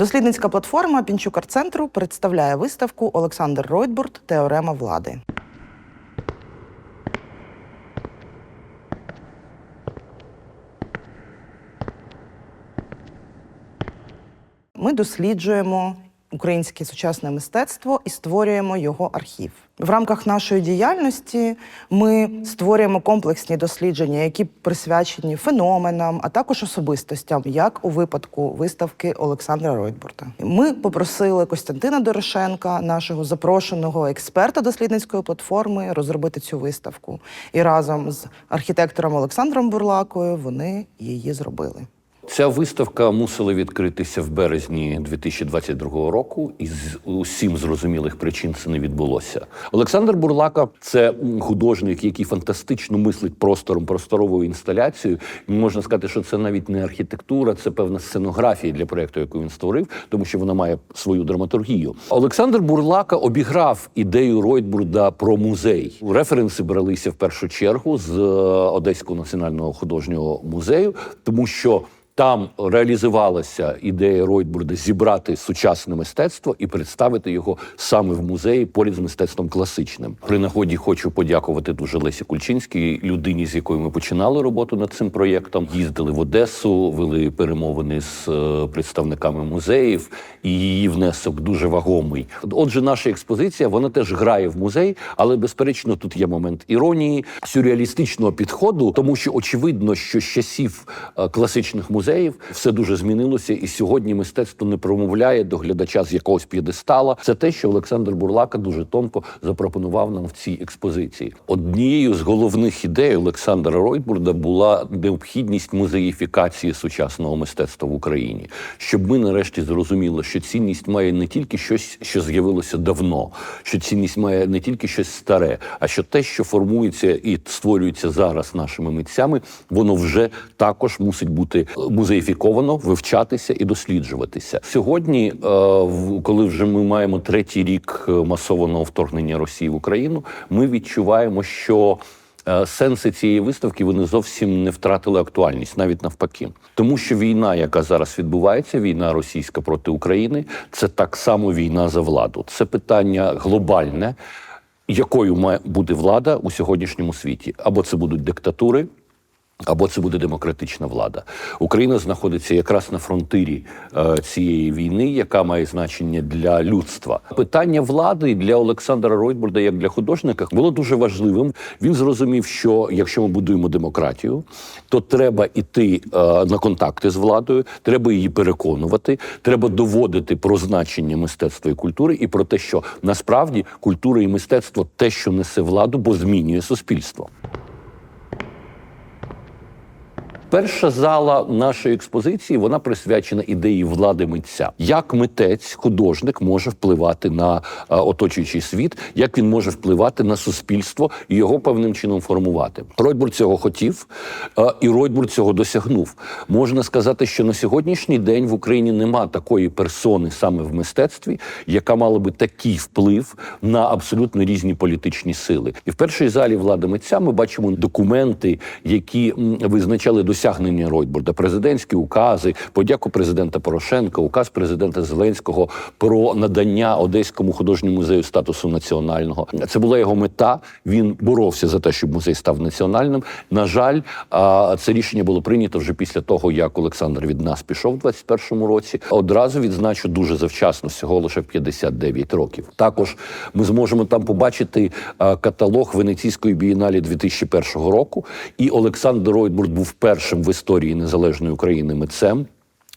Дослідницька платформа Пінчукар центру представляє виставку Олександр Ройтбурд Теорема влади. Ми досліджуємо українське сучасне мистецтво і створюємо його архів. В рамках нашої діяльності ми створюємо комплексні дослідження, які присвячені феноменам, а також особистостям, як у випадку виставки Олександра Ройтбурта. Ми попросили Костянтина Дорошенка, нашого запрошеного експерта дослідницької платформи, розробити цю виставку. І разом з архітектором Олександром Бурлакою вони її зробили. Ця виставка мусила відкритися в березні 2022 року, і з усім зрозумілих причин це не відбулося. Олександр Бурлака це художник, який фантастично мислить простором, просторовою інсталяцією. Можна сказати, що це навіть не архітектура, це певна сценографія для проєкту, яку він створив, тому що вона має свою драматургію. Олександр Бурлака обіграв ідею Ройтбурда про музей. Референси бралися в першу чергу з е, Одеського національного художнього музею, тому що. Там реалізувалася ідея Ройтбурда зібрати сучасне мистецтво і представити його саме в музеї поряд з мистецтвом класичним. При нагоді хочу подякувати дуже Лесі Кульчинській, людині, з якою ми починали роботу над цим проєктом. Їздили в Одесу, вели перемовини з е, представниками музеїв, і її внесок дуже вагомий. Отже, наша експозиція вона теж грає в музей, але безперечно тут є момент іронії, сюрреалістичного підходу, тому що очевидно, що з часів е, класичних музеїв все дуже змінилося, і сьогодні мистецтво не промовляє до глядача з якогось п'єдестала. Це те, що Олександр Бурлака дуже тонко запропонував нам в цій експозиції. Однією з головних ідей Олександра Ройтбурда була необхідність музеїфікації сучасного мистецтва в Україні, щоб ми нарешті зрозуміли, що цінність має не тільки щось, що з'явилося давно, що цінність має не тільки щось старе, а що те, що формується і створюється зараз нашими митцями, воно вже також мусить бути музеїфіковано, вивчатися і досліджуватися. Сьогодні, е, коли вже ми маємо третій рік е, масованого вторгнення Росії в Україну, ми відчуваємо, що е, Сенси цієї виставки вони зовсім не втратили актуальність, навіть навпаки, тому що війна, яка зараз відбувається, війна російська проти України, це так само війна за владу. Це питання глобальне, якою має бути влада у сьогоднішньому світі, або це будуть диктатури. Або це буде демократична влада. Україна знаходиться якраз на фронтирі е, цієї війни, яка має значення для людства. Питання влади для Олександра Ройтбурда, як для художника, було дуже важливим. Він зрозумів, що якщо ми будуємо демократію, то треба йти е, на контакти з владою, треба її переконувати, треба доводити про значення мистецтва і культури, і про те, що насправді культура і мистецтво те, що несе владу, бо змінює суспільство. Перша зала нашої експозиції вона присвячена ідеї влади митця. Як митець, художник може впливати на е, оточуючий світ, як він може впливати на суспільство і його певним чином формувати. Ройтбург цього хотів, е, і Ройтбург цього досягнув. Можна сказати, що на сьогоднішній день в Україні нема такої персони саме в мистецтві, яка мала би такий вплив на абсолютно різні політичні сили. І в першій залі влади митця ми бачимо документи, які визначали досягнення Ройтбурда, президентські укази, подяку президента Порошенка, указ президента Зеленського про надання Одеському художньому музею статусу національного. Це була його мета. Він боровся за те, щоб музей став національним. На жаль, це рішення було прийнято вже після того, як Олександр від нас пішов у 21-му році. Одразу відзначу дуже завчасно, всього лише 59 років. Також ми зможемо там побачити каталог Венеційської бієналі 2001 року. І Олександр Ройтбурд був першим в історії незалежної України митцем.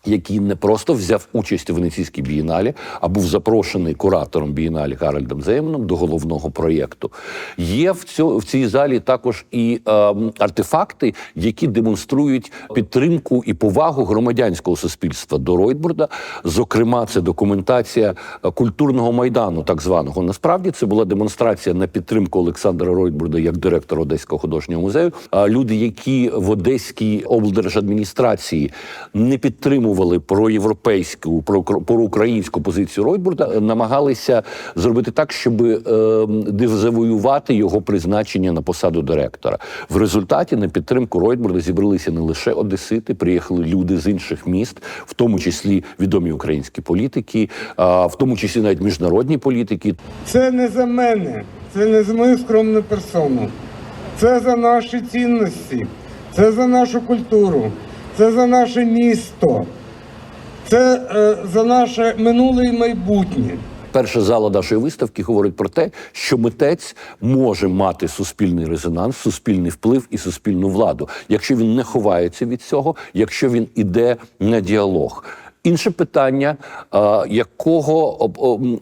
Який не просто взяв участь у Венеційській бієналі, а був запрошений куратором бієналі Гарольдом Зейманом до головного проєкту. Є в, цьо, в цій залі також і е, артефакти, які демонструють підтримку і повагу громадянського суспільства до Ройтбурда. Зокрема, це документація е, культурного майдану, так званого. Насправді це була демонстрація на підтримку Олександра Ройтбурда як директора Одеського художнього музею. А люди, які в Одеській облдержадміністрації не підтримували підтримували проєвропейську, про- проукраїнську позицію Ройтбурда, намагалися зробити так, щоб е, завоювати його призначення на посаду директора. В результаті на підтримку Ройтбурда зібралися не лише одесити, приїхали люди з інших міст, в тому числі відомі українські політики, в тому числі навіть міжнародні політики. Це не за мене, це не за мою скромну персону. Це за наші цінності, це за нашу культуру, це за наше місто, це е, за наше минуле і майбутнє. Перша зала нашої виставки говорить про те, що митець може мати суспільний резонанс, суспільний вплив і суспільну владу, якщо він не ховається від цього, якщо він іде на діалог. Інше питання, якого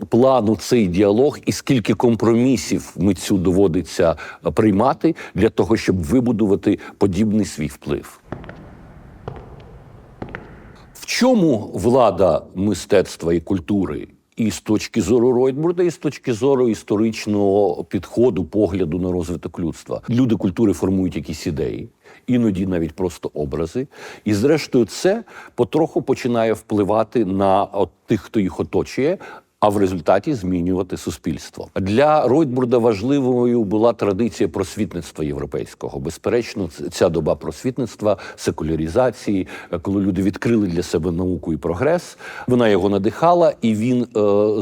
плану цей діалог і скільки компромісів митцю доводиться приймати для того, щоб вибудувати подібний свій вплив. В чому влада мистецтва і культури? І з точки зору Ройтбурда, і з точки зору історичного підходу, погляду на розвиток людства. Люди культури формують якісь ідеї, іноді навіть просто образи. І зрештою, це потроху починає впливати на от тих, хто їх оточує. А в результаті змінювати суспільство для Ройтбурда важливою була традиція просвітництва європейського. Безперечно, ця доба просвітництва, секуляризації, е, коли люди відкрили для себе науку і прогрес. Вона його надихала, і він е,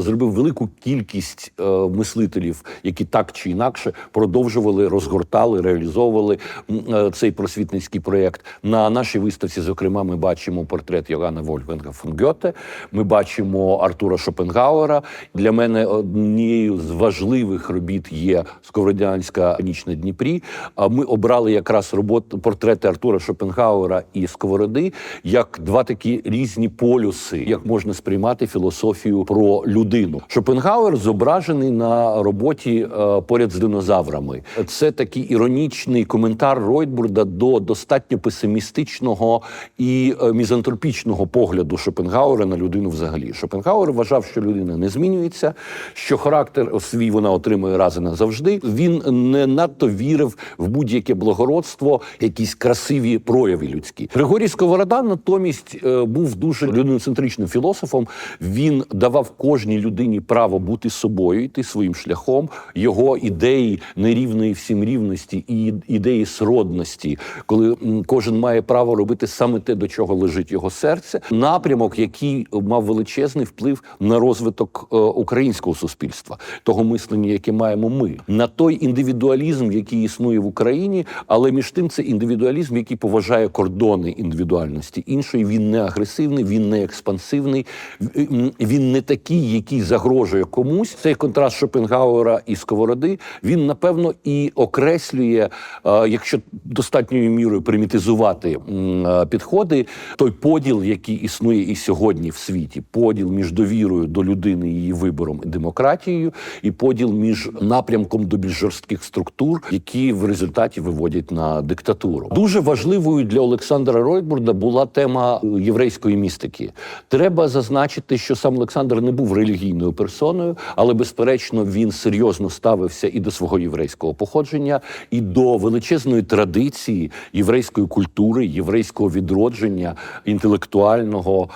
зробив велику кількість е, мислителів, які так чи інакше продовжували, розгортали, реалізовували е, цей просвітницький проєкт. На нашій виставці, зокрема, ми бачимо портрет Йоганна Вольфганга фон Гьоте, ми бачимо Артура Шопенгауера. Для мене однією з важливих робіт є Сковородянська ніч на Дніпрі. Ми обрали якраз роботи портрети Артура Шопенгауера і Сковороди як два такі різні полюси, як можна сприймати філософію про людину. Шопенгауер зображений на роботі е, поряд з динозаврами. Це такий іронічний коментар Ройтбурда до достатньо песимістичного і е, мізантропічного погляду Шопенгауера на людину взагалі. Шопенгауер вважав, що людина не змінюється, що характер свій вона отримує раз і назавжди. Він не надто вірив в будь-яке благородство, якісь красиві прояви людські. Григорій Сковорода натомість е, був дуже людиноцентричним філософом. Він давав кожній людині право бути собою, йти своїм шляхом. Його ідеї нерівної всім рівності і ідеї сродності, коли кожен має право робити саме те, до чого лежить його серце. Напрямок, який мав величезний вплив на розвиток е, українського суспільства, того мислення, яке маємо ми, на той індивідуалізм, який існує в Україні, але між тим це індивідуалізм, який поважає кордони індивідуальності іншої. Він не агресивний, він не експансивний, він не такий, який загрожує комусь. Цей контраст Шопенгауера і Сковороди він напевно і окреслює, е, якщо достатньою мірою примітизувати е, підходи, той поділ, який існує і сьогодні в світі, поділ між довірою до людини, її вибором і демократією, і поділ між напрямком до більш жорстких структур, які в результаті виводять на диктатуру. Дуже важливою для Олександра Ройтбурда була тема е, єврейської містики. Треба зазначити, що сам Олександр не був релігійною персоною, але безперечно він серйозно ставився і до свого єврейського походження, і до величезної традиції єврейської культури, єврейського відродження інтелектуального,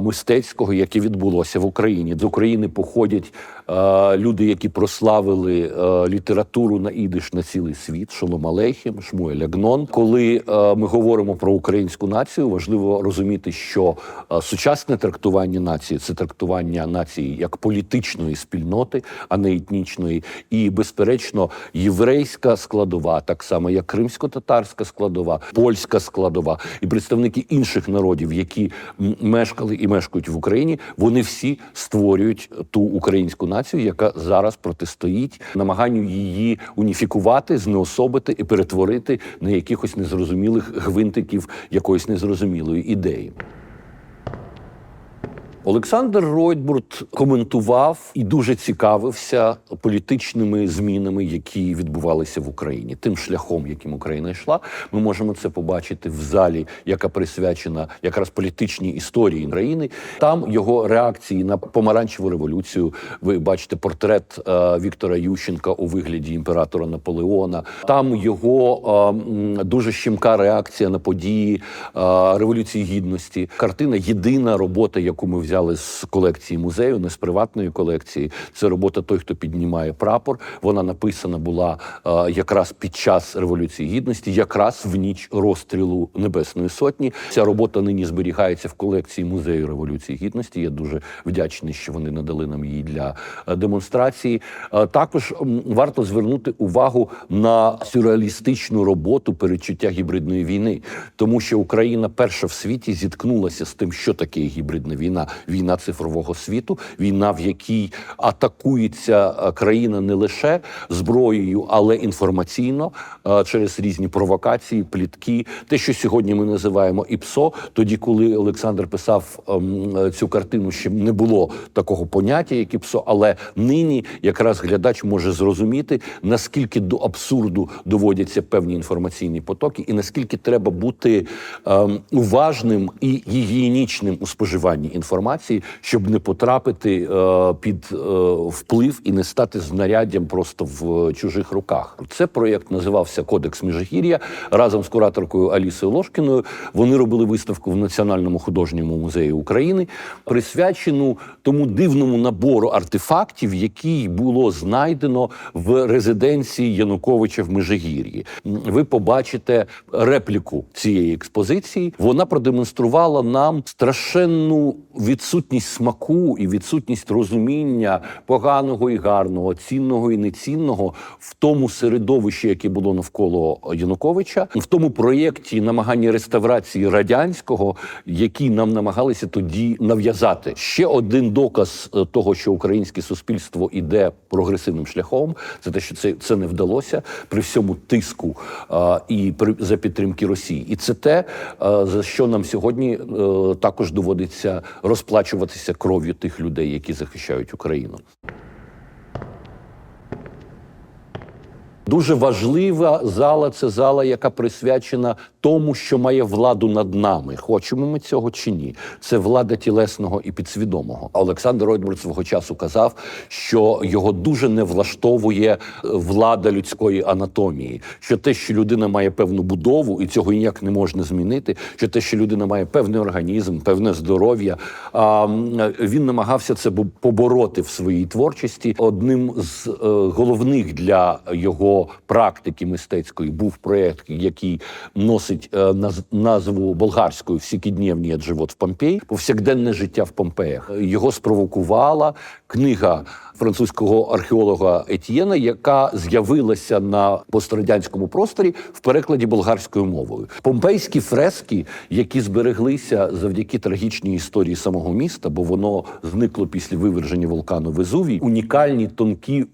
мистецького, яке відбулося в Україні. З України походять а, люди, які прославили а, літературу на ідиш на цілий світ. Шолом Алейхім, Шмуель Агнон. Коли а, ми говоримо про українську націю, важливо розуміти, що а, сучасне трактування нації це трактування нації як політичної спільноти, а не етнічної, і безперечно єврейська складова, так само як кримсько-татарська складова, польська складова і представники інших народів, які мешкали і мешкають в Україні, вони всі створюють ту українську націю, яка зараз протистоїть намаганню її уніфікувати, знеособити і перетворити на якихось незрозумілих гвинтиків якоїсь незрозумілої ідеї. Олександр Ройтбурт коментував і дуже цікавився політичними змінами, які відбувалися в Україні. Тим шляхом, яким Україна йшла, ми можемо це побачити в залі, яка присвячена якраз політичній історії країни. Там його реакції на помаранчеву революцію. Ви бачите портрет е, Віктора Ющенка у вигляді імператора Наполеона. Там його е, дуже щемка реакція на події е, революції гідності. Картина єдина робота, яку ми взяли з колекції музею, не з приватної колекції. Це робота той, хто піднімає прапор. Вона написана була е, якраз під час революції гідності, якраз в ніч розстрілу Небесної Сотні. Ця робота нині зберігається в колекції музею революції гідності. Я дуже вдячний, що вони надали нам її для е, демонстрації. Е, Також варто звернути увагу на сюрреалістичну роботу передчуття гібридної війни, тому що Україна перша в світі зіткнулася з тим, що таке гібридна війна, війна цифрового світу, війна, в якій атакується е, країна не лише зброєю, але інформаційно е, через різні провокації, плітки, те, що сьогодні ми називаємо ІПСО. Тоді, коли Олександр писав ем, е, цю картину, ще не було такого поняття, як ІПСО, але нині якраз глядач може зрозуміти, наскільки до абсурду доводяться певні інформаційні потоки, і наскільки треба бути ем, уважним і гігієнічним у споживанні інформації, щоб не потрапити е, під е, вплив і не стати знаряддям просто в чужих руках. Це проєкт називався Кодекс Міжгір'я разом з кураторкою Алісою Ложкіною. Вони робили виставку в Національному художньому музеї України, присвячену тому дивному набору артефактів, який було знайдено в резиденції Януковича в Межигір'ї. Ви побачите репліку цієї експозиції. Вона продемонструвала нам страшенну відсутність смаку і відсутність розуміння поганого і гарного, цінного і нецінного в тому середовищі, яке було навколо Януковича, в тому проєкті намагання реставрації радянського, який нам намагалися тоді нав'язати. Ще один доказ е, того, що українське суспільство іде прогресивним шляхом, це те, що це, це не вдалося при всьому тиску а, і при за підтримки Росії. І це те, а, за що нам сьогодні е, також доводиться розплачуватися кров'ю тих людей, які захищають Україну. Дуже важлива зала це зала, яка присвячена тому, що має владу над нами. Хочемо ми цього чи ні? Це влада тілесного і підсвідомого. Олександр Ройдбург свого часу казав, що його дуже не влаштовує е, влада людської анатомії. Що те, що людина має певну будову, і цього ніяк не можна змінити. Що те, що людина має певний організм, певне здоров'я. А він намагався це побороти в своїй творчості. Одним з е, головних для його практики мистецької був проєкт, який носить е, наз- назву болгарською «Всікіднєвні живот в Помпеї, повсякденне життя в Помпеях. Його спровокувала книга французького археолога Етьєна, яка з'явилася на пострадянському просторі в перекладі болгарською мовою. Помпейські фрески, які збереглися завдяки трагічній історії самого міста, бо воно зникло після виверження вулкану Везувій. Унікальні, тонкі, е,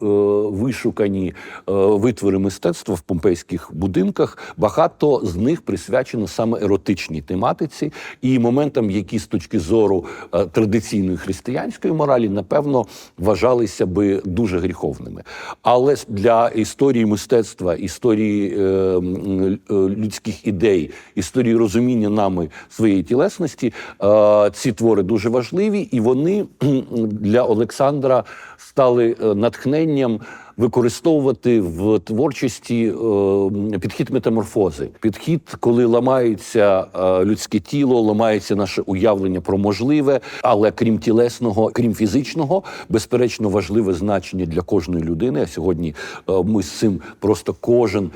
вишукані е, витвори мистецтва в помпейських будинках. Багато з них присвячено саме еротичній тематиці і моментам, які з точки зору е, традиційної християнської моралі, напевно, вважалися би дуже гріховними. Але для історії мистецтва, історії е, е, людських ідей, історії розуміння нами своєї тілесності, е, ці твори дуже важливі, і вони для Олександра стали е, натхненням. Використовувати в творчості е, підхід метаморфози, підхід, коли ламається е, людське тіло, ламається наше уявлення про можливе, але крім тілесного, крім фізичного, безперечно, важливе значення для кожної людини. А сьогодні е, ми з цим просто кожен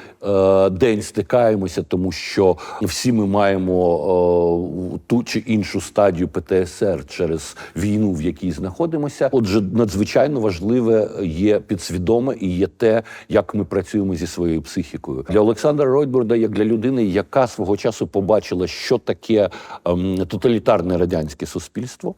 день стикаємося, тому що всі ми маємо ту чи іншу стадію ПТСР через війну, в якій знаходимося. Отже, надзвичайно важливе є підсвідоме проблема і є те, як ми працюємо зі своєю психікою. Для Олександра Ройтбурда, як для людини, яка свого часу побачила, що таке ем, тоталітарне радянське суспільство,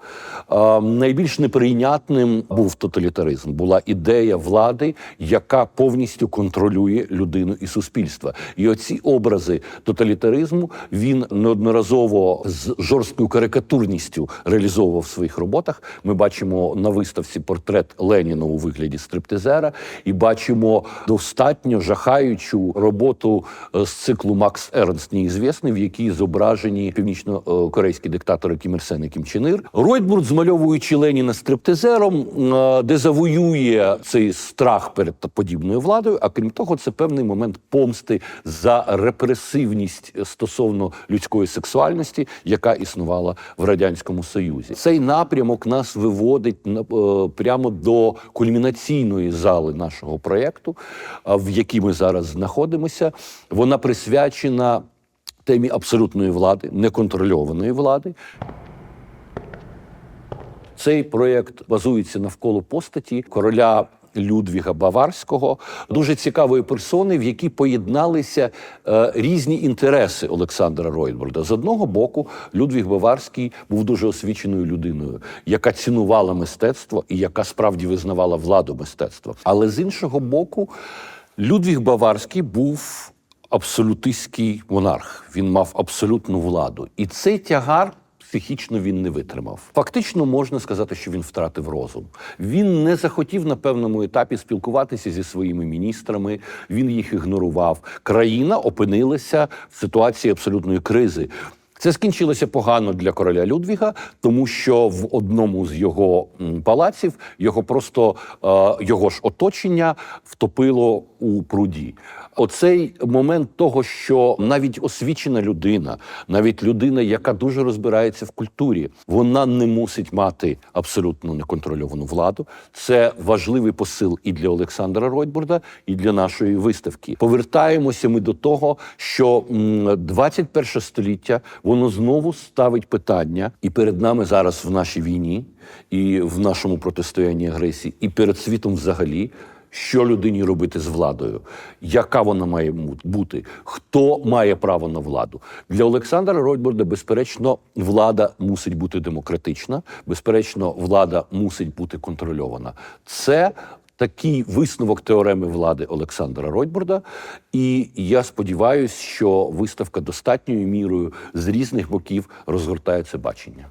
ем, найбільш неприйнятним був тоталітаризм. Була ідея влади, яка повністю контролює людину і суспільство. І оці образи тоталітаризму він неодноразово з жорсткою карикатурністю реалізовував в своїх роботах. Ми бачимо на виставці портрет Леніна у вигляді стриптизера, і бачимо достатньо жахаючу роботу е, з циклу Макс Ернст неізвісний, в якій зображені північно-корейські диктатори Кім Ір Сен і Кім Чен Ир. Ройтбурд, змальовуючи Леніна стриптизером, е, дезавоює цей страх перед подібною владою. А крім того, це певний момент помсти за репресивність стосовно людської сексуальності, яка існувала в радянському союзі. Цей напрямок нас виводить на- е, прямо до кульмінаційної зали нашого проєкту, в якій ми зараз знаходимося. Вона присвячена темі абсолютної влади, неконтрольованої влади. Цей проєкт базується навколо постаті короля. Людвіга Баварського, дуже цікавої персони, в якій поєдналися е, різні інтереси Олександра Ройтбурда. З одного боку, Людвіг Баварський був дуже освіченою людиною, яка цінувала мистецтво і яка справді визнавала владу мистецтва. Але з іншого боку, Людвіг Баварський був абсолютистський монарх. Він мав абсолютну владу. І цей тягар психічно він не витримав. Фактично можна сказати, що він втратив розум. Він не захотів на певному етапі спілкуватися зі своїми міністрами. Він їх ігнорував. Країна опинилася в ситуації абсолютної кризи. Це скінчилося погано для короля Людвіга, тому що в одному з його палаців його просто е, його ж оточення втопило у пруді. Оцей момент того, що навіть освічена людина, навіть людина, яка дуже розбирається в культурі, вона не мусить мати абсолютно неконтрольовану владу. Це важливий посил і для Олександра Ройтбурда, і для нашої виставки. Повертаємося ми до того, що м, 21 століття воно знову ставить питання, і перед нами зараз в нашій війні, і в нашому протистоянні агресії, і перед світом взагалі. Що людині робити з владою? Яка вона має бути? Хто має право на владу? Для Олександра Ройтбурда, безперечно, влада мусить бути демократична. Безперечно, влада мусить бути контрольована. Це такий висновок теореми влади Олександра Ройтборда, І я сподіваюся, що виставка достатньою мірою з різних боків розгортає це бачення.